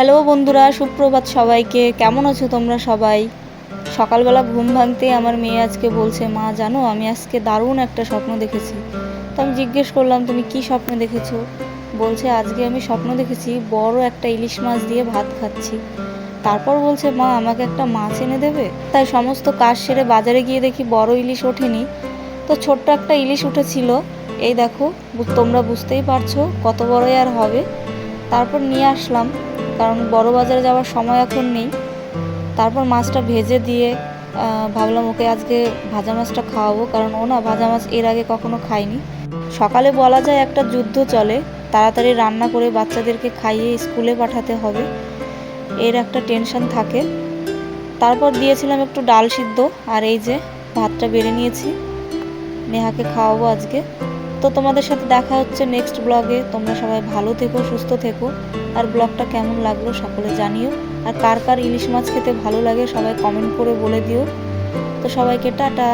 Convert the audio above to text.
Hello বন্ধুরা, সুপ্রভাত সবাইকে। কেমন আছো তোমরা সবাই? সকালবেলা ঘুম ভাঙতেই আমার মেয়ে আজকে বলছে, মা, জানো, আমি আজকে দারুণ একটা স্বপ্ন দেখেছি। তো আমি জিজ্ঞেস করলাম, তুমি কি স্বপ্ন দেখেছ? বলছে, আজকে আমি স্বপ্ন দেখেছি, বড় একটা ইলিশ মাছ দিয়ে ভাত খাচ্ছি। তারপর বলছে, মা, আমাকে একটা মাছ এনে দেবে? তাই সমস্ত কাজ সেরে বাজারে গিয়ে দেখি বড় ইলিশ ওঠেনি। তো ছোট্ট একটা ইলিশ উঠেছিল। এই দেখো, তোমরা বুঝতেই পারছ কত বড়ই আর হবে। তারপর নিয়ে আসলাম। কারণ বড় বাজারে যাওয়ার সময় এখন নেই। তারপর মাছটা ভেজে দিয়ে ভাবলাম ওকে আজকে ভাজা মাছটা খাওয়াবো, কারণ ও না ভাজা মাছ এর আগে কখনো খায়নি। সকালে বলা যায় একটা যুদ্ধ চলে, তাড়াতাড়ি রান্না করে বাচ্চাদেরকে খাইয়ে স্কুলে পাঠাতে হবে। এর একটা টেনশন থাকে। তারপর দিয়েছিলাম একটু ডাল সিদ্ধ, আর এই যে ভাতটা বেড়ে নিয়েছি। নেহাকে খাওয়াবো আজকে। তো তোমাদের সাথে দেখা হচ্ছে নেক্সট ব্লগে তোমরা সবাই ভালো থেকো, সুস্থ থেকো। আর ব্লগটা কেমন লাগল সকলে জানিও। আর কার কার ইলিশ মাছ খেতে ভালো লাগে সবাই কমেন্ট করে বলে দিও। তো সবাইকে টাটা।